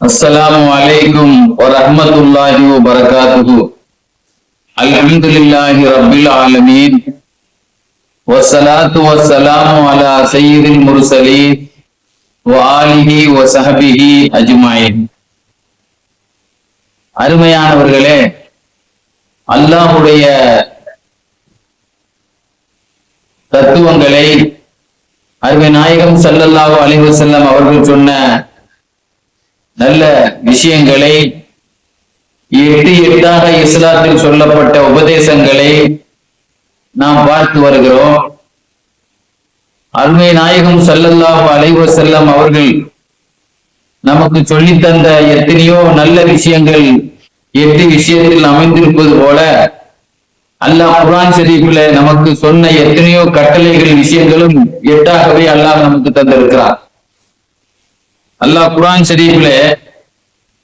السلام عليكم ورحمة الله وبركاته الحمد لله رب العالمين والصلاة والسلام على سيد المرسلين وآله وصحبه أجمعين அருமையானவர்களே அல்லாஹுடைய தத்துவங்களை அருமை நாயகம் ஸல்லல்லாஹு அலைஹி வஸல்லம் அவர்கள் சொன்ன நல்ல விஷயங்களை எட்டு எட்டாக இஸ்லாத்தில் சொல்லப்பட்ட உபதேசங்களை நாம் பார்த்து வருகிறோம். அருமை நாயகம் ஸல்லல்லாஹு அலைவ செல்லம் அவர்கள் நமக்கு சொல்லித்தந்த எத்தனையோ நல்ல விஷயங்கள் எட்டு விஷயத்தில் அமைந்திருப்பது போல அல்லாஹ் குரான் ஷரீஃபில் நமக்கு சொன்ன எத்தனையோ கட்டளைகள் விஷயங்களும் எட்டாகவே அல்லாஹ் நமக்கு தந்திருக்கிறார் அல்லாஹ் குரான் ஷரீஃபில்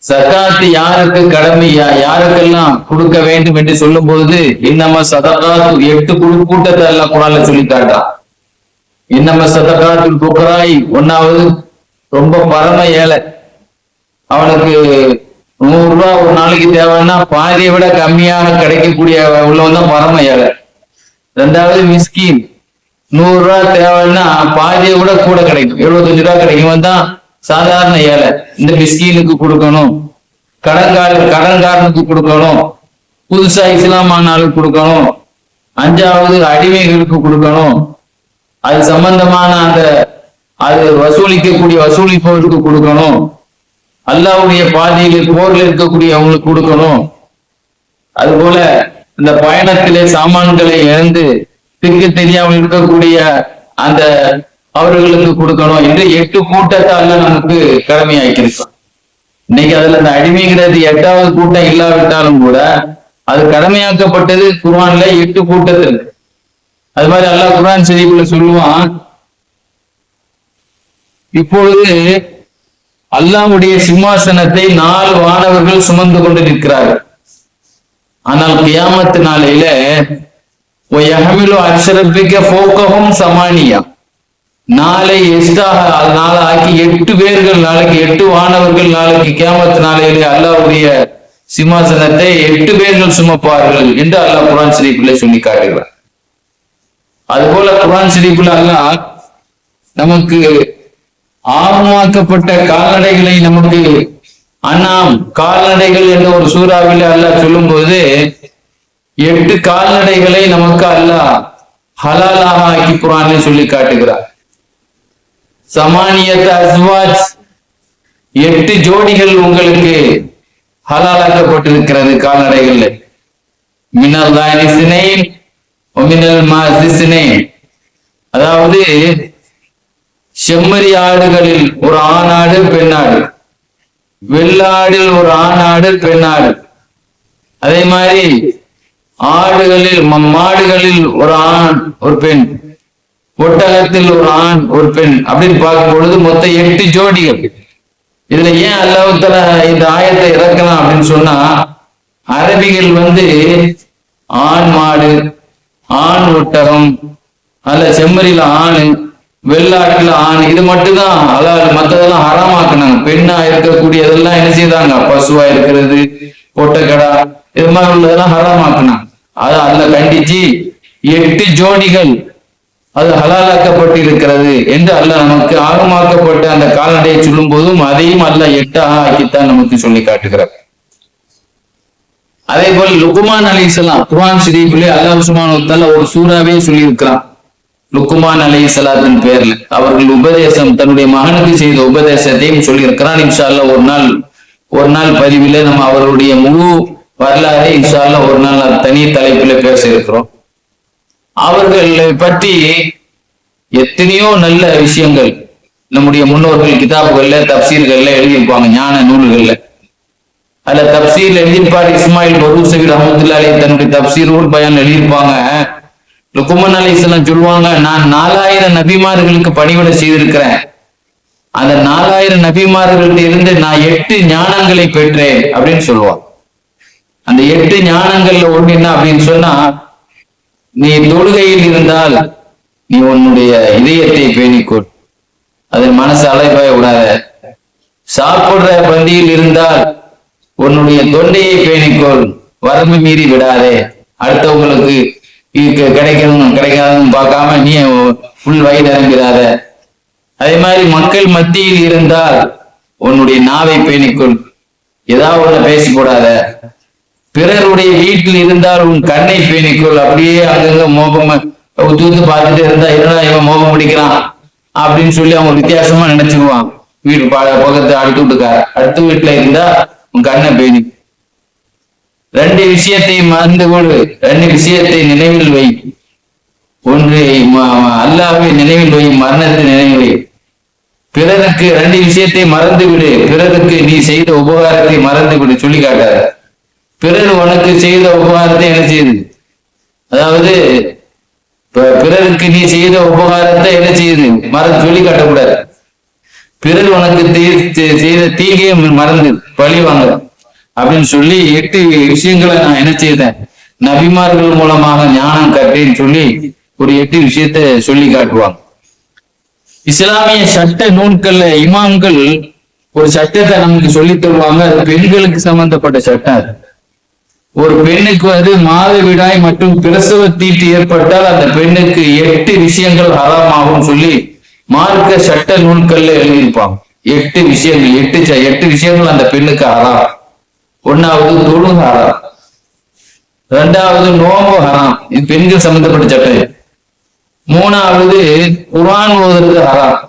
சகாத்து யாருக்கு கடமையா யாருக்கெல்லாம் கொடுக்க வேண்டும் என்று சொல்லும் பொழுது இன்னம சதகாத்து எட்டு குழு கூட்டத்தை எல்லாம் குரான்ல சொல்லி காட்டான் இன்னம சதகாத்து புகராய் ஒன்னாவது ரொம்ப பரம ஏழை. அவனுக்கு நூறு ரூபாய் ஒரு நாளைக்கு தேவைன்னா பாதியை விட கம்மியாக கிடைக்கக்கூடிய உள்ளவன் தான் பரம ஏழை. ரெண்டாவது மிஸ்கின். நூறு ரூபாய் தேவைன்னா பாதியை விட கூட கிடைக்கும். எழுபத்தஞ்சு ரூபாய் கிடைக்கும். தான் சாதாரண ஏழை. இந்த மிஸ்கீனுக்கு கொடுக்கணும். கடன்காரர் கடன்காரனுக்கு கொடுக்கணும். புதுசா இஸ்லாம் கொடுக்கணும். அஞ்சாவது அடிமைகளுக்கு கொடுக்கணும். அது சம்பந்தமான அந்த அது வசூலிக்கக்கூடிய வசூலிப்பவருக்கு கொடுக்கணும். அல்லாவுடைய பாதையில் போர்ல இருக்கக்கூடிய அவங்களுக்கு கொடுக்கணும். அதுபோல இந்த பயணத்திலே சாமான்களை இழந்து திக்கு தெரியாமல் இருக்கக்கூடிய அந்த அவர்களுக்கு கொடுக்கணும். என்று எட்டு கூட்டத்தை நமக்கு கடமையாக்கியிருக்கான் இன்னைக்கு அதுல இந்த அடிமைங்கிறது எட்டாவது கூட்டம் இல்லாவிட்டாலும் கூட அது கடமையாக்கப்பட்டது குர்ஆன்ல எட்டு கூட்டத்தில். அது மாதிரி அல்லாஹ் குர்ஆன் செய்திக்குள்ள சொல்லுவான் இப்பொழுது அல்லாவுடைய சிம்மாசனத்தை நாலு வானவர்கள் சுமந்து கொண்டு நிற்கிறார்கள். ஆனால் கியாமத்து நாளையில ஒயஹமிலு போக்கவும் சமானியா. நாளை எஸ்டாக நாளாக்கி ஆக்கி எட்டு பேர்கள் நாளைக்கு எட்டு வானவர்கள் நாளைக்கு கேமத்து நாளையிலே அல்லாவுடைய சிம்மாசனத்தை எட்டு பேர்கள் சுமப்பார்கள் என்று அல்லாஹ் குரான் ஷரீஃபில் சொல்லி காட்டுகிறார் அதுபோல குரான் ஷரீஃபில் அல்லாஹ் நமக்கு ஆர்வமாக்கப்பட்ட கால்நடைகளை நமக்கு அண்ணாம் கால்நடைகள் என்ற ஒரு சூறாவில் அல்லாஹ் சொல்லும்போது எட்டு கால்நடைகளை நமக்கு அல்லாஹ் ஹலாலாக ஆக்கி குரானில் சொல்லி காட்டுகிறார் சமானியத் அஸ்வாஜ் எட்டு ஜோடிகள் உங்களுக்கு ஹலாலாக்கப்பட்டிருக்கிறது கால்நடைகள்ல. மினல் தானி சினைன் மாசி சினைன். அதாவது செம்மறி ஆடுகளில் ஒரு ஆணாடு பெண்ணாடு. வெள்ளாடில் ஒரு ஆணாடு பெண்ணாடு. அதே மாதிரி ஆடுகளில் மாடுகளில் ஒரு ஆண் ஒரு பெண். ஒட்டகத்தில் ஒரு ஆண் ஒரு பெண் அப்படின்னு பார்க்கும் பொழுது மொத்தம் எட்டு ஜோடிகள். இதுல ஏன் அல்லாஹ்வுத்தாலா இந்த ஆயத்தை இறக்கலாம் அப்படின்னு சொன்னா அரபிகள் வந்து ஆண் மாடு ஆண் ஒட்டகம் அல்ல செம்மறியில ஆணு வெள்ளாட்டுல ஆண் இது மட்டும்தான் அதாவது மத்ததெல்லாம் ஹராமாக்குனாங்க. பெண்ணா இருக்கக்கூடியதெல்லாம் என்ன செய்தாங்க? பசுவா இருக்கிறது பொட்டக்கடா இது மாதிரி உள்ளதெல்லாம் ஹராமாக்குனாங்க. அதை அல்ல கண்டிச்சு எட்டு ஜோடிகள். அது ஹலாலாக்கப்பட்டிருக்கிறது என்று அல்லாஹ் நமக்கு ஆகமாக்கப்பட்ட அந்த கால்நடையை சொல்லும் போதும் அதையும் அல்லாஹ் எட்டாக ஆக்கித்தான் நமக்கு சொல்லி காட்டுகிறார். அதே போல் லுக்குமான் அலைஹிஸ்ஸலாம் குர்ஆன் ஷரீஃபிலே அல்லாஹ் அல்லா ஒரு சூறாவே சொல்லியிருக்கிறான். லுக்குமான் அலி சலாத்தின் பேர்ல. அவர்கள் உபதேசம் தன்னுடைய மகனுக்கு செய்த உபதேசத்தையும் சொல்லியிருக்கிறான். இன்ஷா ஒரு நாள் ஒரு நாள் பதிவில நம்ம அவர்களுடைய முழு வரலாறை இன்ஷா ஒரு நாள் தனி தலைப்பில பேச இருக்கிறோம். அவர்களை பற்றி எத்தனையோ நல்ல விஷயங்கள் நம்முடைய முன்னோர்கள் கிதாபுகள்ல தப்சீர்கள்ல எழுதியிருப்பாங்க ஞான நூல்கள்ல. அதுல தப்சீர் எழுதியிருப்பார் இஸ்மாயில் பரூசவி அஹமதுல்லாலே தன்னுடைய தப்சீர் நூல் பயான் எழுதியிருப்பாங்க. லுக்குமன் அலி இஸ்லாம் சொல்லுவாங்க நான் நாலாயிரம் நபிமார்களுக்கு பணிவிட செய்திருக்கிறேன். அந்த நாலாயிரம் நபிமார்கள்ட்ட இருந்து நான் எட்டு ஞானங்களை பெற்றேன். அப்படின்னு சொல்லுவாங்க. அந்த எட்டு ஞானங்கள்ல ஒண்ணு என்ன அப்படின்னு சொன்னா நீ தொழுகையில் இருந்தால் நீ உன்னுடைய இதயத்தை பேணிக்கொள். அதன் மனசு அலைபாய விடாத. சாப்பிடுற பந்தியில் இருந்தால் உன்னுடைய தொண்டையை பேணிக்கொள். வரம்பு மீறி விடாதே. அடுத்தவங்களுக்கு கிடைக்கணும் கிடைக்காதுன்னு பார்க்காம நீ புல் வயிறு நிரம்பிடாத. அதே மாதிரி மக்கள் மத்தியில் இருந்தால் உன்னுடைய நாவை பேணிக்கொள். ஏதாவது ஒண்ணு பேசி போடாத. பிறருடைய வீட்டில் இருந்தால் உன் கண்ணை பேணிக்கொள். அப்படியே அங்கங்க மோபம் தூத்து பார்த்துட்டு இருந்தா இருந்தா இவன் மோபம் பிடிக்கிறான் அப்படின்னு சொல்லி அவங்க வித்தியாசமா நினைச்சுக்குவான். வீட்டு பா பக்கத்து அடுத்து வீட்டுக்கார அடுத்த வீட்டுல இருந்தா உன் கண்ணை பேணி. ரெண்டு விஷயத்தை மறந்து கொடு. ரெண்டு விஷயத்தை நினைவில் வை. ஒன்று அல்லாவை நினைவில் வை மரணத்தை நினைவில் வை. பிறருக்கு ரெண்டு விஷயத்தை மறந்து விடு. பிறருக்கு நீ செய்த உபகாரத்தை மறந்து விடு. சொல்லி காட்டாரு பிறர் உனக்கு செய்த உபகாரத்தை என்ன செய்யுது அதாவது பிறருக்கு நீ செய்த உபகாரத்தை என்ன செய்யுது மறந்து சொல்லி காட்டக்கூடாது. பிறர் உனக்கு தீ- செய்த தீங்கையை மறந்து பழி வாங்க. அப்படின்னு சொல்லி எட்டு விஷயங்களை நான் என்ன செய்தேன். நபிமார்கள் மூலமாக ஞானம் கட்டேன்னு சொல்லி ஒரு எட்டு விஷயத்தை சொல்லி காட்டுவாங்க. இஸ்லாமிய சட்ட நூல்கள்ல இமாம்கள் ஒரு சட்டத்தை நமக்கு சொல்லி தருவாங்க. அது பெண்களுக்கு சம்பந்தப்பட்ட சட்டம் அது. ஒரு பெண்ணுக்கு வந்து மாதவிடாய் மற்றும் பிரசவ தீட்டு ஏற்பட்டால் அந்த பெண்ணுக்கு எட்டு விஷயங்கள் ஹராமாகும் சொல்லி மார்க்க சட்ட நூல்கள்ல எழுதியிருப்பாங்க. எட்டு விஷயங்கள் எட்டு ச- எட்டு விஷயங்கள் அந்த பெண்ணுக்கு ஹராம். ஒன்னாவது தொழு ஹராம். ரெண்டாவது நோம்பு ஹராம். இது பெண்கள் சம்பந்தப்பட்ட சட்டம் மூணாவது குரான் ஓதுறது ஹராம்.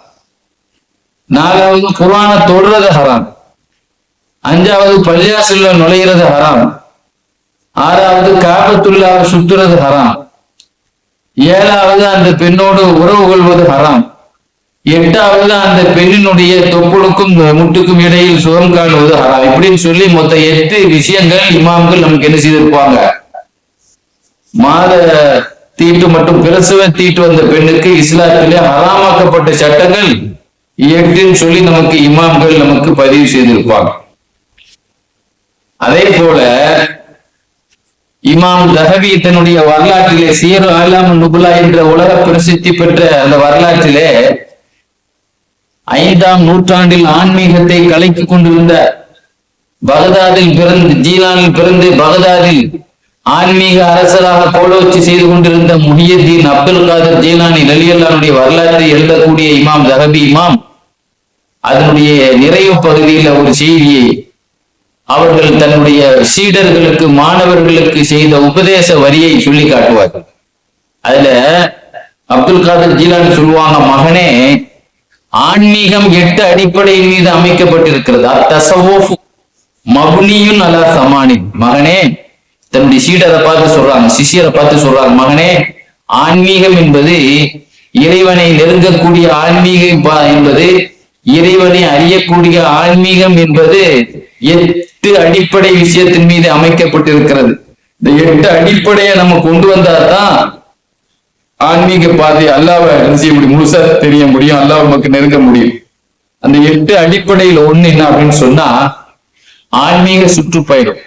நாலாவது குரானை தொடுறது ஹராம். அஞ்சாவது பள்ளியாசுல நுழையிறது ஹராம். ஆறாவது காபத்துள்ளாவை சுத்துறது ஹராம். ஏழாவது அந்த பெண்ணோடு உறவு கொள்வது ஹராம். எட்டாவது அந்த பெண்ணினுடைய தொப்புளுக்கும் முட்டுக்கும் இடையில் சுகம் காணுவது ஹராம். இப்படின்னு சொல்லி மொத்த எட்டு விஷயங்கள் இமாம்கள் நமக்கு என்ன செய்திருப்பாங்க? மாத தீட்டு மற்றும் பிரசவ தீட்டு வந்த பெண்ணுக்கு இஸ்லாத்திலே ஹராமாக்கப்பட்ட சட்டங்கள் எட்டுன்னு சொல்லி நமக்கு இமாம்கள் நமக்கு பதிவு செய்திருப்பாங்க. அதே போல இமாம் தஹவி தன்னுடைய வரலாற்றிலே சீர் ஆலாம் நுபுலா என்ற உலக பிரசித்தி பெற்ற அந்த வரலாற்றிலே ஐந்தாம் நூற்றாண்டில் ஆன்மீகத்தை கலைத்துக் கொண்டிருந்த பகதாதில் பிறந்து ஜீலானில் பிறந்து பகதாதில் ஆன்மீக அரசராக கோலோச்சி செய்து கொண்டிருந்த முஹியத்தீன் அப்துல் காதர் ஜீலானி லலியல்லானுடைய வரலாற்றை எழுதக்கூடிய இமாம் தஹபி இமாம் அதனுடைய நிறைவு பகுதியில் ஒரு செய்தியை அவர்கள் தன்னுடைய சீடர்களுக்கு மாணவர்களுக்கு செய்த உபதேச வரியை சொல்லி காட்டுவார்கள். அதுல அப்துல் காதர் ஜீலான் சொல்லுவாங்க மகனே ஆன்மீகம் எட்டு அடிப்படையின் மீது அமைக்கப்பட்டிருக்கிறது. அத்தசவோஃப் மபுனியுன் அலா சமானி மகனே தன்னுடைய சீடரை பார்த்து சொல்றாங்க சிஷியரை பார்த்து சொல்றாங்க மகனே ஆன்மீகம் என்பது இறைவனை நெருங்கக்கூடிய ஆன்மீகம் என்பது இறைவனை அறியக்கூடிய ஆன்மீகம் என்பது எட்டு அடிப்படை விஷயத்தின் மீது அமைக்கப்பட்டிருக்கிறது. இந்த எட்டு அடிப்படையை நம்ம கொண்டு வந்தாதான் ஆன்மீக பாதை அல்லாவை என்ன செய்ய முடியும்? முழுசா தெரிய முடியும். அல்லாஹ் நமக்கு நெருங்க முடியும். அந்த எட்டு அடிப்படையில் ஒண்ணு என்ன அப்படின்னு சொன்னா ஆன்மீக சுற்றுப்பயணம்.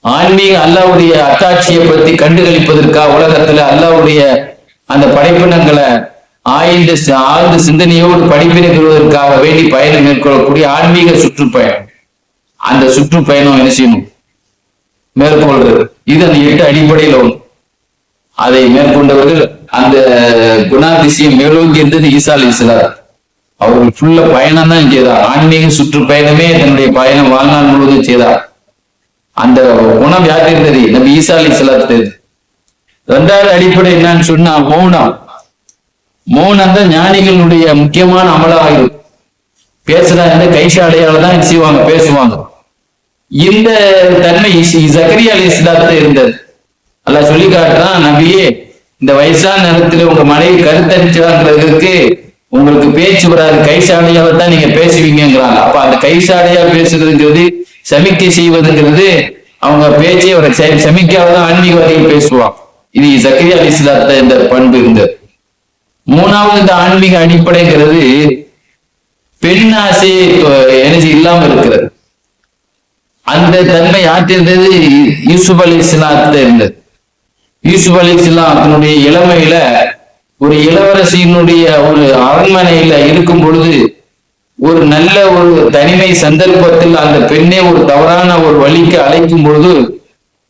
ஆன்மீக அல்லாவுடைய அத்தாட்சியை பத்தி கண்டுகளிப்பதற்காக உலகத்துல அல்லாவுடைய அந்த படைப்பினங்களை ஆய்ந்து சி- ஆழ்ந்த சிந்தனையோடு படிப்பினை பெறுவதற்காக வேண்டி பயணம் மேற்கொள்ளக்கூடிய ஆன்மீக சுற்றுப்பயணம். அந்த சுற்றுப்பயணம் என்ன செய்யணும் மேற்கொள்றது இது அந்த எட்டு அடிப்படையில் ஒன்று அதை மேற்கொண்டவர்கள் அந்த குணாதிசயம் மேலோங்கி இருந்தது ஈசா அலி அவர்கள் ஃபுல்ல பயணம் தான் செய்தார். ஆன்மீக சுற்றுப்பயணமே தன்னுடைய பயணம் வாழ்நாள் முழுவதும் செய்தார். அந்த குணம் யாருக்கு இருந்தது? நம்ம ஈசா அலி இஸ்லாத்து ரெண்டாவது அடிப்படை என்னன்னு சொன்னா மௌனம் மௌனம் தான் ஞானிகளுடைய முக்கியமான அமலாக இருக்கும் பேசுறாங்க கைசாலையால தான் செய்வாங்க பேசுவாங்க. இந்த தன்மை இஸ்- ஜக்கரியா அலி இஸ்லாத்துல இருந்தது. அல்ல சொல்லி காட்டுறான் நபியே இந்த வயசான நேரத்துல உங்க மனைவி கருத்தரிச்சாங்கிறதுக்கு உங்களுக்கு பேச்சு வராது கைசாலையால தான் நீங்க பேசுவீங்கிறாங்க அப்ப அந்த கைசாலையா பேசுறதுங்கிறது சமிக்கை செய்வதுங்கிறது அவங்க பேச்சே ஒரு செ- சமிக்கையால தான் ஆன்மீகவாதிகள் இது ஜக்கரியா அலி இந்த பண்பு இருந்தது. மூணாவது இந்த ஆன்மீக அடிப்படைங்கிறது பெண் ஆசை எனர்ஜி இல்லாம இருக்கிறது. அந்த தன்மை ஆற்றிருந்தது யூசுப் அலி இஸ்லாத்துல இருந்தது. யூசுப் அலி இஸ்லாம் தன்னுடைய இளமையில ஒரு இளவரசியினுடைய ஒரு அரண்மனையில இருக்கும் பொழுது ஒரு நல்ல ஒரு தனிமை சந்தர்ப்பத்தில் அந்த பெண்ணை ஒரு தவறான ஒரு வழிக்கு அழைக்கும் பொழுது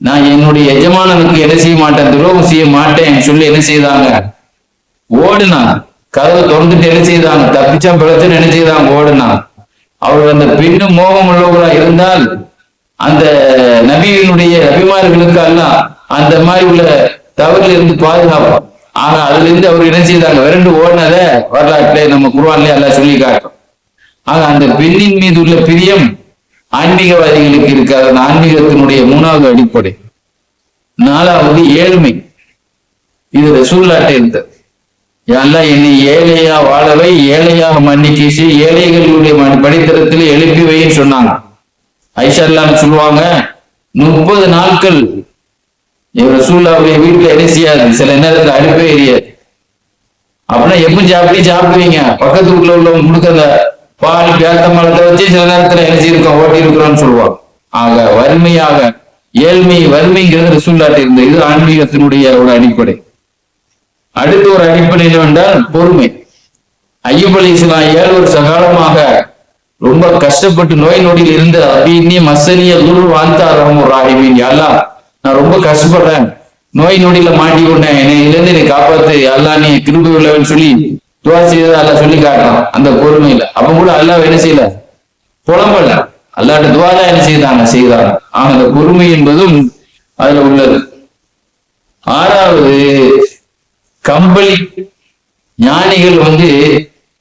நான் என்னுடைய எஜமானனுக்கு என்ன செய்ய மாட்டேன் துரோகம் செய்ய மாட்டேன் சொல்லி என்ன செய்தாங்க? ஓடுனா கதவை திறந்துட்டு என்ன செய்தாங்க தப்பிச்சா பிழைச்சு என்ன செய்தாங்க ஓடுனா. அவர் அந்த பெண்ணும் மோகம் உள்ளவர்களா இருந்தால் அந்த நபியினுடைய நபிமார்களுக்கு எல்லாம் அந்த மாதிரி உள்ள தவறுல இருந்து பாதுகாப்போம் ஆனா அதுல இருந்து அவர் என்ன செய்தாங்க? விரண்டு ஓடினத வரலாற்றுல நம்ம குருவான்ல எல்லாம் சொல்லி காட்டும் ஆக அந்த பெண்ணின் மீது உள்ள பிரியம் ஆன்மீகவாதிகளுக்கு இருக்காது. அந்த ஆன்மீகத்தினுடைய மூணாவது அடிப்படை. நாலாவது ஏழ்மை. இது சூழ்நாட்டை இருந்தது. ஏன்னா என்னை ஏழையா வாழவை ஏழையாக மன்னிச்சு ஏழைகளுடைய ம- படித்தரத்தில் எழுப்பி வைன்னு சொன்னாங்க. ஐஷர்லான்னு சொல்லுவாங்க முப்பது நாட்கள் ரசூல்லாவுடைய வீட்டுல என்ன செய்யாது? சில நேரத்துல அடுப்பே எரியாது. அப்படின்னா எப்ப சாப்பிட்டு சாப்பிடுவீங்க? பக்கத்து வீட்டுல உள்ளவங்க கொடுக்கறத பால் பேத்த மரத்தை வச்சு சில நேரத்துல என்ன செய்யிருக்கோம் ஓட்டி இருக்கிறோம்னு சொல்லுவாங்க. ஆக வறுமையாக ஏழ்மை வறுமைங்கிறது ரசூல்லாட்ட இருந்தது. இது ஆன்மீகத்தினுடைய ஒரு அடிப்படை. அடுத்து ஒரு அடிப்படை என்னவென்றால் பொறுமை. ஐயப் அலி இஸ்லாம் ஏழு வருஷ காலமாக ரொம்ப கஷ்டப்பட்டு நோய் நொடியில் இருந்து அபிநி மசனிய குரு வாந்தாரம் ஒரு ராகிமின் எல்லாம் நான் ரொம்ப கஷ்டப்படுறேன். நோய் நொடியில மாட்டி கொண்டேன் என்னை இருந்து என்னை காப்பாத்து அல்லா நீ கிருபி உள்ளவன் சொல்லி துவா செய்ததை அல்லாஹ் சொல்லி காட்டுறான் அந்த பொறுமையில. அப்ப கூட அல்லாஹ் என்ன செய்யல? புலம்பல. அல்லாட்ட தான் என்ன செய்தாங்க செய்தாங்க ஆனா அந்த பொறுமை என்பதும் அதுல உள்ளது. ஆறாவது கம்பளி ஞானிகள் வந்து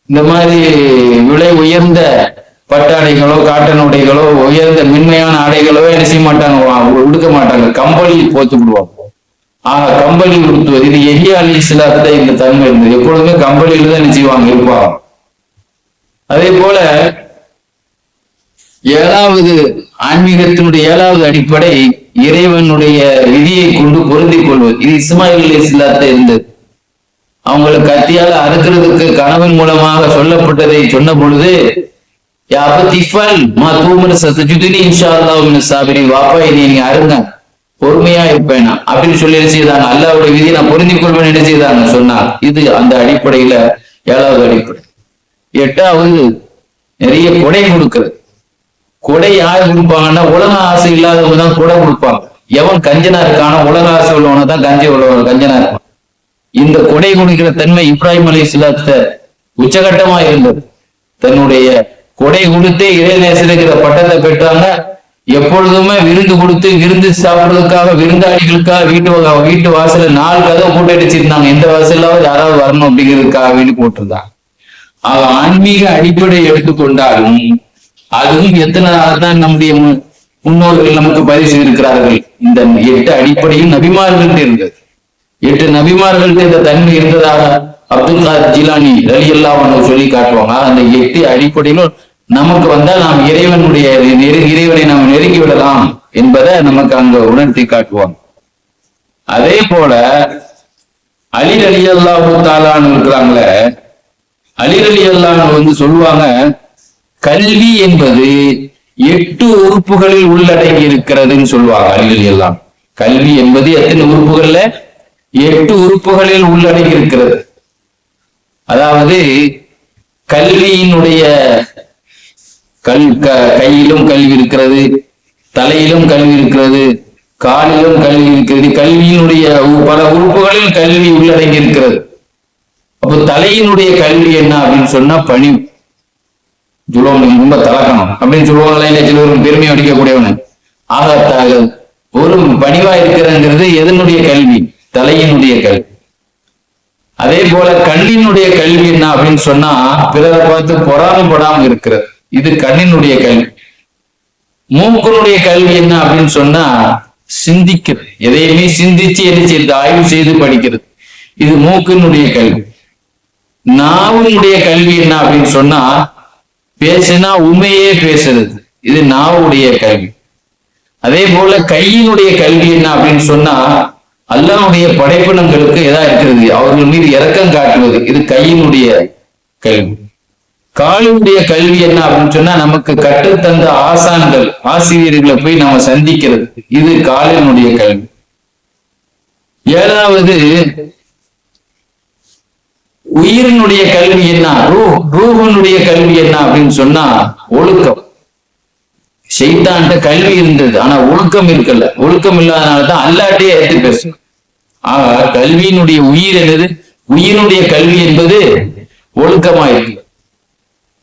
இந்த மாதிரி விலை உயர்ந்த பட்டாடைகளோ காட்டன் உடைகளோ உயர்ந்த மென்மையான ஆடைகளோ என்ன செய்ய மாட்டாங்க? உடுக்க மாட்டாங்க. கம்பளி போத்து விடுவாங்க. ஆக கம்பளி உடுத்துவது இது எஹியா அலி இஸ்லாத்துல இந்த தன்மை இருந்தது எப்பொழுதுமே கம்பளியில தான் என்ன செய்வாங்க? இருப்பாங்க. அதே போல ஏழாவது ஆன்மீகத்தினுடைய ஏழாவது அடிப்படை இறைவனுடைய விதியை கொண்டு பொருந்திக் கொள்வது. இது இஸ்மாயில் அலி இஸ்லாத்துல இருந்தது அவங்களை கத்தியால அறுக்கிறதுக்கு கணவன் மூலமாக சொல்லப்பட்டதை சொன்ன பொழுது மா வாப்பா இனி நீங்க அருங்க. பொறுமையா இருப்பேனா? அப்படின்னு சொல்லி என்ன செய்தாங்க? அல்லாவுடைய விதியை நான் பொருந்தி கொள்வேன் என்ன செய்தாங்க? சொன்னார். இது அந்த அடிப்படையில ஏழாவது அடிப்படை. எட்டாவது நிறைய கொடை கொடுக்கிறது. கொடை யார் கொடுப்பாங்கன்னா உலக ஆசை இல்லாதவங்க தான் கொடை கொடுப்பாங்க. எவன் கஞ்சனா இருக்கானோ உலக ஆசை உள்ளவன தான் கஞ்சி உள்ளவன் கஞ்சனா இருப்பான். இந்த கொடை கொடுக்கிற தன்மை இப்ராஹிம் அலி இஸ்லாத்த உச்சகட்டமா இருந்தது. தன்னுடைய கொடை கொடுத்தே இறைநேசருக்கிற பட்டத்தை பெற்றாங்க. எப்பொழுதுமே விருந்து கொடுத்து விருந்து சாப்பிடுறதுக்காக விருந்தாளிகளுக்காக வீட்டு வீட்டு வாசல்ல நாலு கதவை போட்டு அடிச்சிருந்தாங்க. எந்த வாசலாவது யாராவது வரணும் அப்படிங்கிறதுக்காக வேண்டி போட்டிருந்தாங்க. ஆக ஆன்மீக அடிப்படை எடுத்துக்கொண்டாலும் அதுவும் எத்தனை தான் நம்முடைய முன்னோர்கள் நமக்கு பரிசு இருக்கிறார்கள் இந்த எட்டு அடிப்படையும் நபிமார்கள் இருந்தது எட்டு நபிமார்கள்ட்ட இந்த தன்மை இருந்ததாக அப்துல் காதர் ஜிலானி ரலி அல்லாஹ் சொல்லி காட்டுவாங்க. அந்த எட்டு அடிப்படையிலும் நமக்கு வந்தால் நாம் இறைவனுடைய நெரு- இறைவனை நாம் நெருங்கி விடலாம் என்பதை நமக்கு அங்க உணர்த்தி காட்டுவாங்க. அதே போல அலி அலி அல்லாஹு தாலான்னு இருக்கிறாங்களே அலி அலி அல்லான்னு வந்து சொல்லுவாங்க கல்வி என்பது எட்டு உறுப்புகளில் உள்ளடங்கி இருக்கிறதுன்னு சொல்லுவாங்க அலி அலி அல்லாஹ் கல்வி என்பது எத்தனை உறுப்புகள்ல? எட்டு உறுப்புகளில் உள்ளடங்கி இருக்கிறது. அதாவது கல்வியினுடைய கல் க- கையிலும் கல்வி இருக்கிறது தலையிலும் கல்வி இருக்கிறது காலிலும் கல்வி இருக்கிறது. கல்வியினுடைய பல உறுப்புகளில் கல்வி உள்ளடங்கி இருக்கிறது. அப்போ தலையினுடைய கல்வி என்ன அப்படின்னு சொன்னா பணி சொல்லுவாங்க ரொம்ப தலக்கணும் அப்படின்னு சொல்லுவாங்களா இல்ல சிலவரும் பெருமை அடிக்கக்கூடியவனு. ஆகத்தாக ஒரு பணிவா இருக்கிறங்கிறது எதனுடைய கல்வி? தலையினுடைய கல்வி. அதே போல கண்ணினுடைய கல்வி என்ன அப்படின்னு சொன்னா பிறரை பார்த்து பொறாமப்படாம இருக்கிறது. இது கண்ணினுடைய கல்வி. மூக்கனுடைய கல்வி என்ன அப்படின்னு சொன்னா சிந்திக்கிறது. எதையுமே சிந்திச்சு என்ன செய்யுது ஆய்வு செய்து படிக்கிறது. இது மூக்கினுடைய கல்வி. நாவனுடைய கல்வி என்ன அப்படின்னு சொன்னா பேசினா உண்மையே பேசுறது. இது நாவுடைய கல்வி. அதே போல கையினுடைய கல்வி என்ன அப்படின்னு சொன்னா அல்லாவுடைய படைப்பினங்களுக்கு எதா இருக்கிறது? அவர்கள் மீது இறக்கம் காட்டுவது. இது கையினுடைய கல்வி. காலினுடைய கல்வி என்ன அப்படின்னு சொன்னா நமக்கு கற்றுத்தந்த ஆசான்கள் ஆசிரியர்களை போய் நம்ம சந்திக்கிறது. இது காலினுடைய கல்வி. ஏழாவது உயிரினுடைய கல்வி என்ன? ரூ ரூஹனுடைய கல்வி என்ன அப்படின்னு சொன்னா ஒழுக்கம். செய்தான்ட்ட கல்வி இருந்தது. ஆனா ஒழுக்கம் இருக்கல. ஒழுக்கம் இல்லாதனாலதான் அல்லாட்டே ஏற்று பேசும். ஆக கல்வியினுடைய உயிர் என்னது? உயிரினுடைய கல்வி என்பது ஒழுக்கமா இருக்கு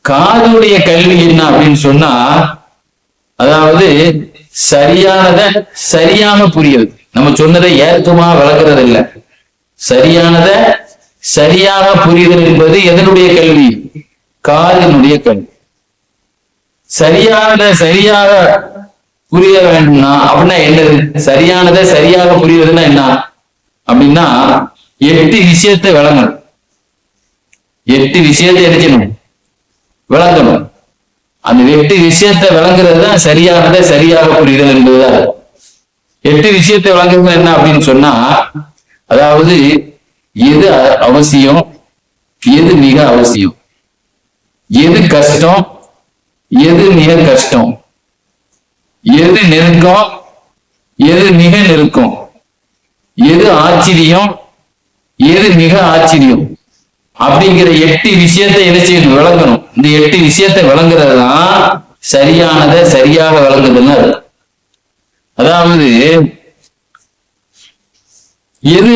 காதுடைய கல்வி என்ன அப்படின்னு சொன்னா அதாவது சரியானத சரியாக புரியுது நம்ம சொன்னதை ஏற்கமா வளர்க்கறது இல்ல சரியானத சரியாக புரிதல் என்பது எதனுடைய கல்வி? காதினுடைய கல்வி. சரியான சரியாக புரிய வேண்டும்னா அப்படின்னா என்னது? சரியானதை சரியாக புரியுறதுன்னா என்ன? அப்படின்னா எட்டு விஷயத்தை விளங்கணும். எட்டு விஷயத்தை எடுக்கணும். விளங்கணும். அந்த எட்டு விஷயத்தை விளங்குறது தான் சரியானதை சரியாக புரிதல் என்பதுதான் எட்டு விஷயத்தை விளங்குறது என்ன அப்படின்னு சொன்னா அதாவது எது அவசியம் எது மிக அவசியம் எது கஷ்டம் எது மிக கஷ்டம்? எது நெருக்கம்? எது மிக நெருக்கம்? எது ஆச்சரியம்? எது மிக ஆச்சரியம்? அப்படிங்கிற எட்டு விஷயத்தை என்ன விளங்கணும். இந்த எட்டு விஷயத்தை விளங்குறது தான் சரியானதை சரியாக விளங்குதுன்னு அதாவது எது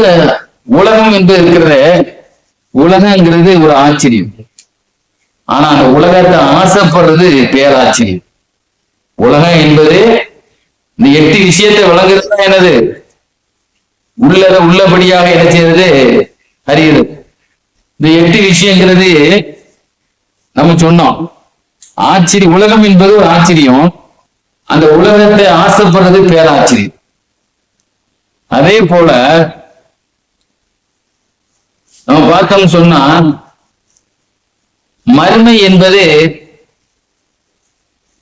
உலகம் என்று இருக்கிறத? உலகங்கிறது ஒரு ஆச்சரியம். ஆனா அந்த உலகத்தை ஆசைப்படுறது பேராச்சரியம் உலகம் என்பது இந்த எட்டு விஷயத்தை விளங்குறது எனது உள்ளத உள்ளபடியாக என்ன செய்யறது? அறியுது இந்த எட்டு விஷயங்கிறது நம்ம சொன்னோம். ஆச்சரியம் உலகம் என்பது ஒரு ஆச்சரியம். அந்த உலகத்தை ஆசைப்படுறது பேராச்சரியம் அதே போல நம்ம பார்த்தோம்னு சொன்னா மறுமை என்பது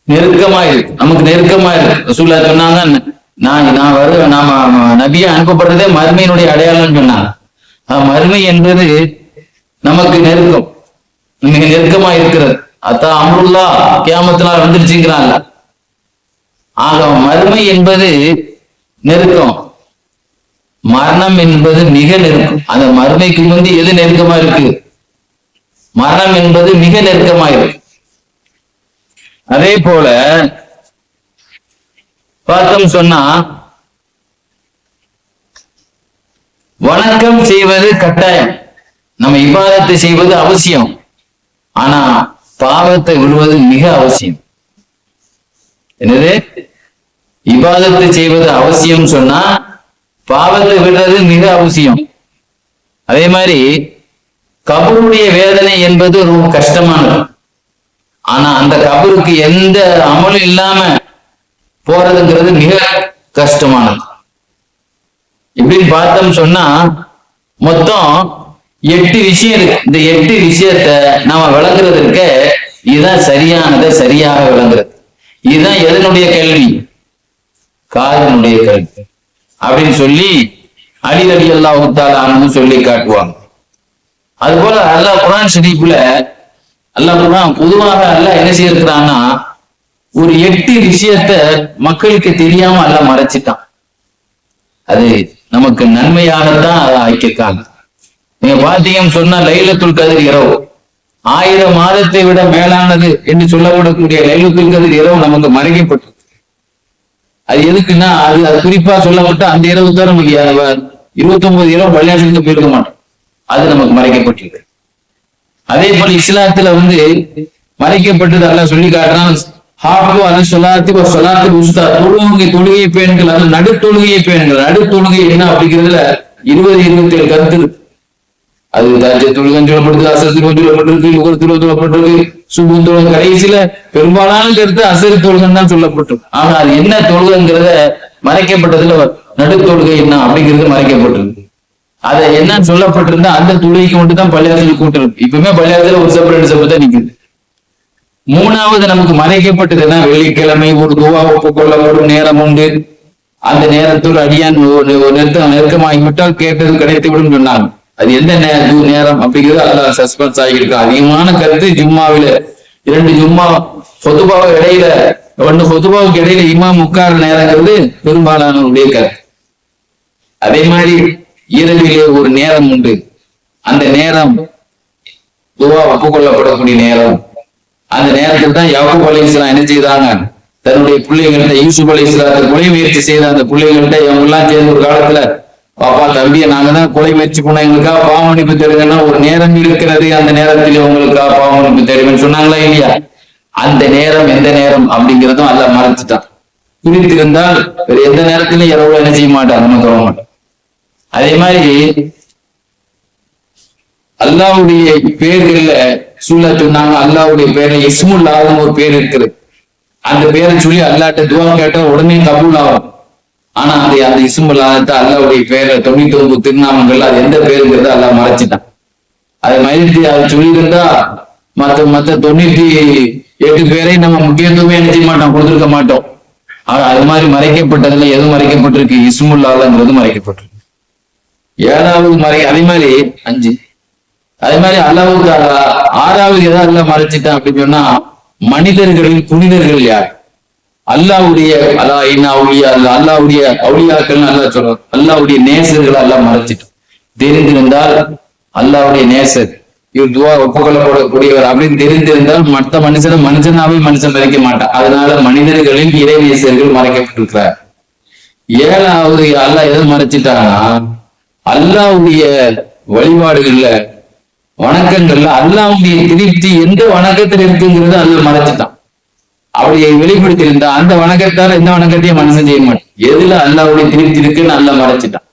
நெருக்கமா இருக்கு நமக்கு நெருக்கமா இருக்கு ரசூல்லா சொன்னாங்க நான் நான் வரு நாம நபியா அனுப்பப்படுறதே மறுமையினுடைய அடையாளம்னு சொன்னாங்க. மறுமை என்பது நமக்கு நெருக்கம். மிக நெருக்கமா இருக்கிறது அத்தா அமுல்லா கேமத்தினால் வந்துருச்சுங்கிறாங்க. ஆக மறுமை என்பது நெருக்கம். மரணம் என்பது மிக நெருக்கம். அந்த மறுமைக்கு முந்தி எது நெருக்கமா இருக்கு மரணம் என்பது மிக நெருக்கமா அதே போல பார்த்தோம் சொன்னா வணக்கம் செய்வது கட்டாயம். நம்ம இபாதத்தை செய்வது அவசியம். ஆனா பாவத்தை விடுவது மிக அவசியம். என்னது? இபாதத்தை செய்வது அவசியம் சொன்னா பாவத்தை விடுறது மிக அவசியம். அதே மாதிரி கபருடைய வேதனை என்பது ரொம்ப கஷ்டமானது. ஆனா அந்த கபருக்கு எந்த அமலும் இல்லாம போறதுங்கிறது மிக கஷ்டமானது. இப்படின்னு பார்த்தோம் சொன்னா மொத்தம் எட்டு விஷயம் இருக்கு. இந்த எட்டு விஷயத்த நாம விளங்குறதற்கு இதுதான் சரியானதை சரியாக விளங்குறது. இதுதான் எதனுடைய கேள்வி? காதனுடைய கல்வி அப்படின்னு சொல்லி அலி அலி அல்லாஹு சொல்லி காட்டுவாங்க. அதுபோல அல்லாஹ் குரான் ஷரீஃப்ல அல்லாஹ் குரான் பொதுவாக அல்லா என்ன செய்யிருக்கிறான்னா ஒரு எட்டு விஷயத்த மக்களுக்கு தெரியாம அல்ல மறைச்சிட்டான். அது நமக்கு நன்மையாகத்தான் அதை ஆக்கியிருக்காங்க. நீங்க பாத்தீங்கன்னு சொன்னா லைலத்துல் கதிர் இரவு. ஆயிரம் மாதத்தை விட மேலானது என்று சொல்லப்படக்கூடிய லைலத்துல் கதிர் இரவு நமக்கு மறைக்கப்பட்டது. அது எதுக்குன்னா அது அது குறிப்பா சொல்லப்பட்ட அந்த இரவு தான் நமக்கு இருபத்தி ஒன்பது இரவு பள்ளியாசலுக்கு போயிருக்க மாட்டோம் அது நமக்கு மறைக்கப்பட்டிருக்கு. அதே போல இஸ்லாத்துல வந்து மறைக்கப்பட்டது எல்லாம் சொல்லி காட்டுறான் ஹாஃபு அது ஒரு உஸ்தா. தொழுகை தொழுகை அந்த அது நடு தொழுகையை பெண்கள் நடு தொழுகை என்ன அப்படிங்கிறதுல இருபது இருபத்தி ஏழு கருத்து இருக்கு. அது தஞ்சை தொழுகன்னு சொல்லப்படுது அசர் தொழுகை சொல்லப்பட்டிருக்கு யுகர் தொழுகை சொல்லப்பட்டிருக்கு சுபும் தொழுகை. கடைசியில பெரும்பாலான கருத்து அசர் தொழுகன்னு தான் சொல்லப்பட்டிருக்கு. ஆனா அது என்ன தொழுகைங்கிறத மறைக்கப்பட்டதுல நடு தொழுகை என்ன அப்படிங்கிறது மறைக்கப்பட்டிருக்கு. அது என்ன சொல்லப்பட்டிருந்தா அந்த துளிக்கு மட்டும் தான் பள்ளியாசல் கூட்டம் இப்பவுமே பள்ளியாசல ஒரு சப்பு ரெண்டு சப்பு தான் நிக்குது. மூணாவது நமக்கு மறைக்கப்பட்டதுன்னா வெள்ளிக்கிழமை ஒரு துவா ஒரு நேரம் உண்டு. அந்த நேரத்தோடு அடியான் ஒரு நெருக்கம் நெருக்கமாகிவிட்டால் கேட்டது கிடைத்து விடும் சொன்னாங்க அது எந்த நேரம் நேரம் அப்படிங்கிறது அதுல சஸ்பென்ஸ் ஆகியிருக்கு? அதிகமான கருத்து ஜும்மாவில. இரண்டு ஜும்மா பொதுபாவு இடையில ஒன்று பொதுபாவுக்கு இடையில இமாம் உட்கார நேரங்கிறது பெரும்பாலானவருடைய கருத்து. அதே மாதிரி இரவிலே ஒரு நேரம் உண்டு. அந்த நேரம் துவா ஒப்புக்கொள்ளப்படக்கூடிய நேரம். அந்த நேரத்தில் தான் யாக்கூப் இஸ்லாம் என்ன செய்தாங்க? தன்னுடைய பிள்ளைகள்ட்ட யூசுப் அலைஹிஸ்ஸலாத்தை கொலை முயற்சி செய்த அந்த பிள்ளைகள்ட்ட இவங்க எல்லாம் சேர்ந்து ஒரு காலத்துல பாப்பா தம்பியை நாங்க தான் கொலை முயற்சி பண்ண எங்களுக்காக பாவமணிப்பு தேடுங்கன்னா ஒரு நேரம் இருக்கிறது. அந்த நேரத்தில் உங்களுக்காக பாவமணிப்பு தருவேன்னு சொன்னாங்களா இல்லையா? அந்த நேரம் எந்த நேரம் அப்படிங்கிறதும் அல்ல மறைச்சிட்டான் குறித்திருந்தால் வேற எந்த நேரத்திலும் எவ்வளவு என்ன செய்ய மாட்டான் நம்ம சொல்ல மாட்டோம். அதே மாதிரி அல்லாவுடைய பேர்கள்ல சூழ சொன்னாங்க. அல்லாவுடைய பேர்ல இஸ்முல்லாவும் ஒரு பேர் இருக்குது. அந்த பேரை சொல்லி அல்லாட்ட துவா கேட்டா உடனே கபூல் ஆகும். ஆனா அந்த அந்த இஸ்முல்லாத அல்லாவுடைய பேரை. தொண்ணூத்தி ஒன்பது திருநாமங்கள் அது எந்த பேருங்கிறத அல்லா மறைச்சிட்டான். அதை மறைத்து அதை சொல்லியிருந்தா மத்த மத்த தொண்ணூத்தி எட்டு பேரை நம்ம முக்கியத்துவமே என்ன மாட்டோம்? கொடுத்துருக்க மாட்டோம். ஆனா அது மாதிரி மறைக்கப்பட்டதுல எது மறைக்கப்பட்டிருக்கு? இஸ்முல்லாங்கிறது மறைக்கப்பட்டிருக்கு. ஏழாவது மறை அதே மாதிரி அஞ்சு. அதே மாதிரி அல்லாவுக்கு ஆறாவது ஏதாவது அல்ல மறைச்சிட்டான் அப்படின்னு சொன்னா மனிதர்களில் புனிதர்கள் யார்? அல்லாவுடைய அல்லா இன்னா அவுளியா அல்ல அல்லாவுடைய அவுளியாக்கள் அல்லா சொல்றோம். அல்லாவுடைய நேசர்களை எல்லாம் மறைச்சிட்டோம் தெரிந்திருந்தால் அல்லாவுடைய நேசர். இவர் துவா ஒப்புக்கொள்ளப்படக்கூடியவர் அப்படின்னு தெரிந்திருந்தால் மற்ற மனுஷனை மனுஷனாவே மனுஷன் மறைக்க மாட்டான். அதனால மனிதர்களில் இறை நேசர்கள் மறைக்கப்பட்டிருக்கிறார். ஏழாவது அல்லாஹ் எதை மறைச்சிட்டாங்கன்னா அல்லாவுடைய வழிபாடுகள்ல வணக்கங்கள்ல அல்லாவுடைய திருப்தி எந்த வணக்கத்தில் இருக்குங்கிறத அல்ல மறைச்சிட்டான். அப்படியே வெளிப்படுத்தியிருந்தா அந்த வணக்கத்தால எந்த வணக்கத்தையும் மனசு செய்ய மாட்டான். எதுல அல்லாவுடைய திருப்தி இருக்குன்னு அல்ல மறைச்சிட்டான்.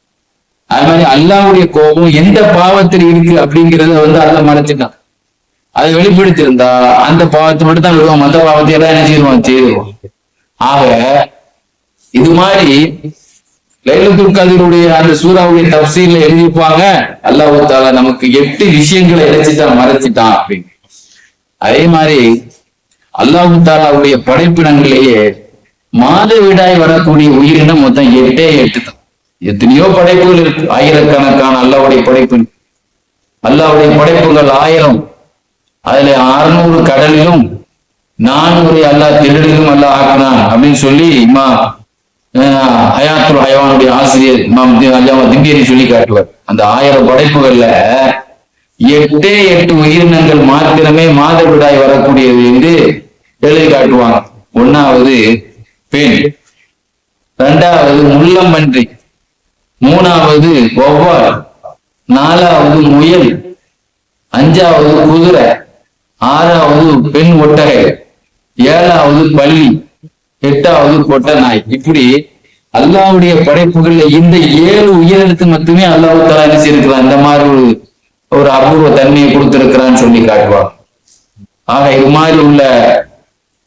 அது மாதிரி அல்லாவுடைய கோபம் எந்த பாவத்தில் இருக்கு அப்படிங்கிறத வந்து அல்லாஹ் மறைச்சிட்டான். அதை வெளிப்படுத்தியிருந்தா அந்த பாவத்தை மட்டும் தான் விடுவோம் மற்ற பாவத்தை எல்லாம் என்ன செய்வோம் செய்வோம் ஆக இது மாதிரி லைலத்துல் கதிருடைய அந்த சூறாவுடைய தப்சீல எழுதிப்பாங்க அல்லாஹு தாலா நமக்கு எட்டு விஷயங்களை இழைச்சிட்டான் மறைச்சிட்டான் அப்படின்னு. அதே மாதிரி அல்லாஹு தாலாவுடைய படைப்பினங்களிலேயே மாதவிடாய் வரக்கூடிய உயிரினம் மொத்தம் எட்டே எட்டு தான். எத்தனையோ படைப்புகள் இருக்கு. ஆயிரக்கணக்கான அல்லாவுடைய படைப்பு. அல்லாவுடைய படைப்புகள் ஆயிரம். அதுல அறுநூறு கடலிலும் நானூறு அல்லாஹ் திருடலும் அல்லாஹ் ஆக்கினான் அப்படின்னு சொல்லி இம்மா அயாத்துல் ஹயவானுடைய ஆசிரியர் இமாம் சொல்லி காட்டுவார். அந்த ஆயிரம் படைப்புகள்ல எட்டே எட்டு உயிரினங்கள் மாத்திரமே மாதவிடாய் வரக்கூடியது என்று எழுதி காட்டுவாங்க. ஒன்னாவது பெண் ரெண்டாவது முள்ளம்பன்றி மூணாவது ஒவ்வாள் நாலாவது முயல் அஞ்சாவது குதிரை ஆறாவது பெண் ஒட்டகை ஏழாவது பள்ளி எட்டாவது கொட்ட நாய். இப்படி அல்லாவுடைய படைப்புகள்ல இந்த ஏழு உயிரினத்துக்கு மட்டுமே அல்லாஹு தலா என்ன செய்திருக்கிறான்? இந்த மாதிரி ஒரு ஒரு அபூர்வ தன்மையை கொடுத்திருக்கிறான்னு சொல்லி காட்டுவான் ஆக இது மாதிரி உள்ள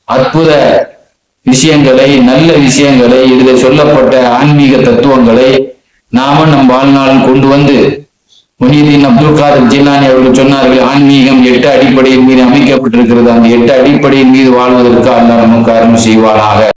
அற்புத விஷயங்களை நல்ல விஷயங்களை இதில் சொல்லப்பட்ட ஆன்மீக தத்துவங்களை நாம நம் வாழ்நாளில் கொண்டு வந்து முனிதீன் அப்துல் காதர் ஜில்லானி அவர்கள் சொன்னார்கள் ஆன்மீகம் எட்டு அடிப்படையின் மீது அமைக்கப்பட்டிருக்கிறது. அந்த எட்டு அடிப்படையின் மீது வாழ்வதற்கு அல்லாஹ் நமக்கு அருள் செய்வானாக.